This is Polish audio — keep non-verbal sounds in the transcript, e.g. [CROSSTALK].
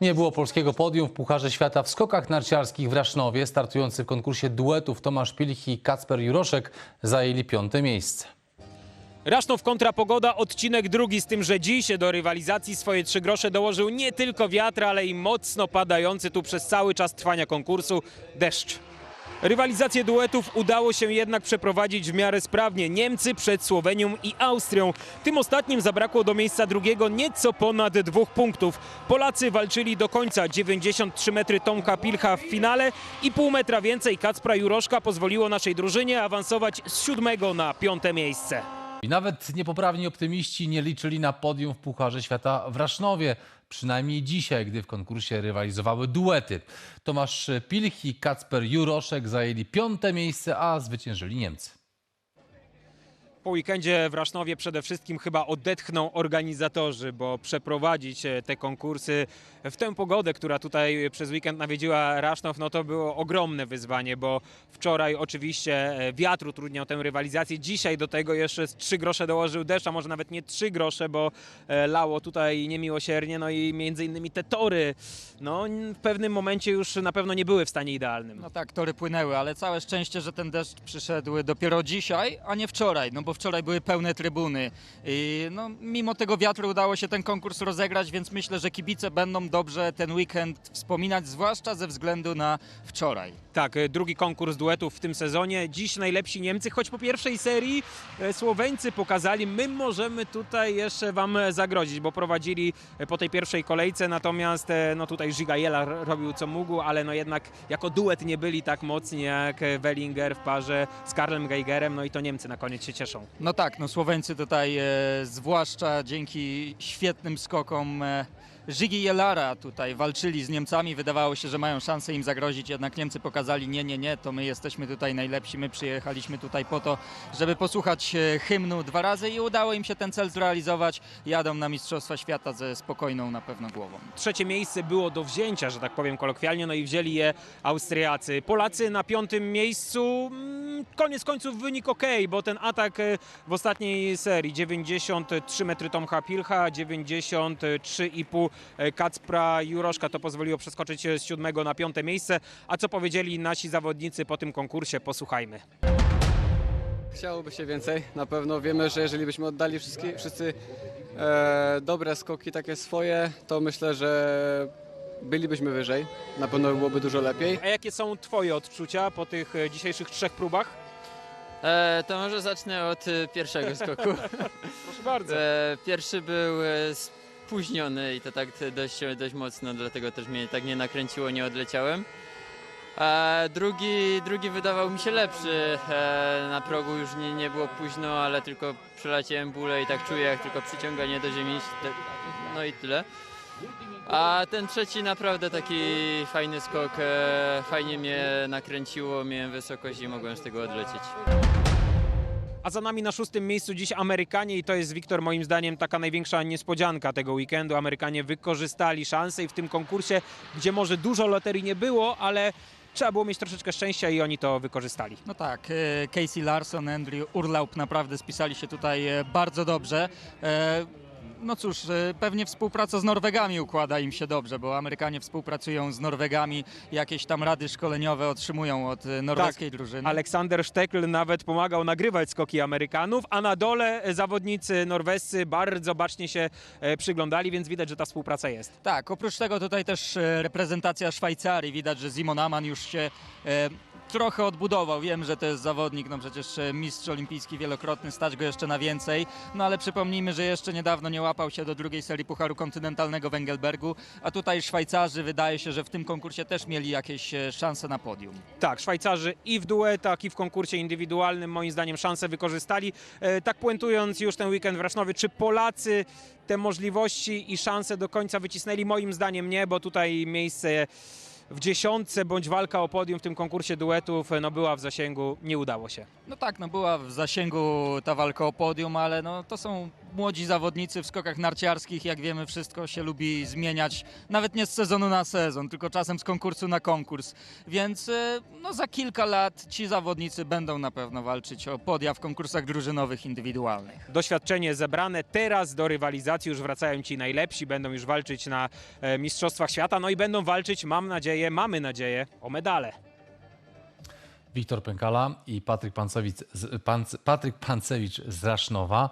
Nie było polskiego podium w Pucharze Świata w skokach narciarskich w Rasznowie. Startujący w konkursie duetów Tomasz Pilich i Kacper Juroszek zajęli piąte miejsce. Rasznow kontra pogoda, odcinek drugi, z tym, że dziś do rywalizacji swoje trzy grosze dołożył nie tylko wiatr, ale i mocno padający tu przez cały czas trwania konkursu deszcz. Rywalizację duetów udało się jednak przeprowadzić w miarę sprawnie. Niemcy przed Słowenią i Austrią. Tym ostatnim zabrakło do miejsca drugiego nieco ponad dwóch punktów. Polacy walczyli do końca. 93 metry Tomka Pilcha w finale i pół metra więcej Kacpra Juroszka pozwoliło naszej drużynie awansować z siódmego na piąte miejsce. I nawet niepoprawni optymiści nie liczyli na podium w Pucharze Świata w Rasznowie. Przynajmniej dzisiaj, gdy w konkursie rywalizowały duety. Tomasz Pilich i Kacper Juroszek zajęli piąte miejsce, a zwyciężyli Niemcy. Po weekendzie w Rasznowie przede wszystkim chyba odetchną organizatorzy, bo przeprowadzić e, te konkursy w tę pogodę, która tutaj przez weekend nawiedziła Rasznow, no to było ogromne wyzwanie, bo wczoraj oczywiście e, wiatr utrudniał tę rywalizację. Dzisiaj do tego jeszcze 3 grosze dołożył deszcz, a może nawet nie 3 grosze, bo e, lało tutaj niemiłosiernie, no i między innymi te tory, no w pewnym momencie już na pewno nie były w stanie idealnym. No tak, tory płynęły, ale całe szczęście, że ten deszcz przyszedł dopiero dzisiaj, a nie wczoraj, no bo wczoraj były pełne trybuny. I no, mimo tego wiatru udało się ten konkurs rozegrać, więc myślę, że kibice będą dobrze ten weekend wspominać, zwłaszcza ze względu na wczoraj. Tak, e, drugi konkurs duetów w tym sezonie. Dziś najlepsi Niemcy, choć po pierwszej serii e, Słoweńcy pokazali, my możemy tutaj jeszcze wam zagrozić, bo prowadzili e, po tej pierwszej kolejce, natomiast no tutaj Giga Jela robił co mógł, ale no jednak jako duet nie byli tak mocni jak Wellinger w parze z Karlem Geigerem, no i to Niemcy na koniec się cieszą. No tak, no Słoweńcy tutaj, e, zwłaszcza dzięki świetnym skokom e, Żygi Jelara tutaj walczyli z Niemcami, wydawało się, że mają szansę im zagrozić, jednak Niemcy pokazali nie, nie, nie, to my jesteśmy tutaj najlepsi, my przyjechaliśmy tutaj po to, żeby posłuchać e, hymnu dwa razy i udało im się ten cel zrealizować. Jadą na Mistrzostwa Świata ze spokojną na pewno głową. Trzecie miejsce było do wzięcia, że tak powiem kolokwialnie, no i wzięli je Austriacy. Polacy na piątym miejscu, mm, koniec końców wynik ok, bo ten atak e, w ostatniej serii 93 metry Tomka Pilcha, 93,5 e, Kacpra Juroszka to pozwoliło przeskoczyć z siódmego na piąte miejsce. A co powiedzieli nasi zawodnicy po tym konkursie, posłuchajmy. Chciałoby się więcej. Na pewno wiemy, że jeżeli byśmy oddali wszystkie, wszyscy e, dobre skoki, takie swoje, to myślę, że bylibyśmy wyżej. Na pewno byłoby dużo lepiej. A jakie są twoje odczucia po tych e, dzisiejszych trzech próbach? E, to może zacznę od e, pierwszego skoku. [LAUGHS] Proszę bardzo. E, pierwszy był e, spóźniony i to tak dość, dość mocno, dlatego też mnie tak nie nakręciło, nie odleciałem. A drugi, drugi wydawał mi się lepszy. E, na progu już nie, nie było późno, ale tylko przeleciałem bólę i tak czuję jak tylko przyciąganie do ziemi. No i tyle. A ten trzeci naprawdę taki fajny skok, e, fajnie mnie nakręciło, miałem wysokość i mogłem z tego odlecieć. A za nami na szóstym miejscu dziś Amerykanie i to jest, Wiktor, moim zdaniem taka największa niespodzianka tego weekendu. Amerykanie wykorzystali szansę i w tym konkursie, gdzie może dużo loterii nie było, ale trzeba było mieć troszeczkę szczęścia i oni to wykorzystali. No tak, e, Casey Larson, Andrew Urlaub naprawdę spisali się tutaj e, bardzo dobrze. No cóż, e, pewnie współpraca z Norwegami układa im się dobrze, bo Amerykanie współpracują z Norwegami, jakieś tam rady szkoleniowe otrzymują od e, norweskiej drużyny. Aleksander Sztekl nawet pomagał nagrywać skoki Amerykanów, a na dole zawodnicy norwescy bardzo bacznie się e, przyglądali, więc widać, że ta współpraca jest. Tak, oprócz tego tutaj też reprezentacja Szwajcarii. Widać, że Simon Aman już się trochę odbudował. Wiem, że to jest zawodnik, no przecież mistrz olimpijski wielokrotny, stać go jeszcze na więcej. No ale przypomnijmy, że jeszcze niedawno nie łapał się do drugiej serii Pucharu Kontynentalnego w Engelbergu, a tutaj Szwajcarzy wydaje się, że w tym konkursie też mieli jakieś e, szanse na podium. Tak, Szwajcarzy i w duetach, i w konkursie indywidualnym moim zdaniem szansę wykorzystali. E, Tak puentując już ten weekend w Rasznowie, czy Polacy te możliwości i szanse do końca wycisnęli? Moim zdaniem nie, bo tutaj miejsce w dziesiątce bądź walka o podium w tym konkursie duetów no, była w zasięgu, nie udało się. No tak, no była w zasięgu ta walka o podium, ale no to są młodzi zawodnicy w skokach narciarskich. Jak wiemy, wszystko się lubi zmieniać, nawet nie z sezonu na sezon, tylko czasem z konkursu na konkurs. Więc e, no za kilka lat ci zawodnicy będą na pewno walczyć o podia w konkursach drużynowych, indywidualnych. Doświadczenie zebrane, teraz do rywalizacji już wracają ci najlepsi, będą już walczyć na e, Mistrzostwach Świata, no i będą walczyć, mam nadzieję, mamy nadzieję, o medale. Wiktor Pękala i Patryk Pancewicz Patryk Pancewicz z Rasznowa.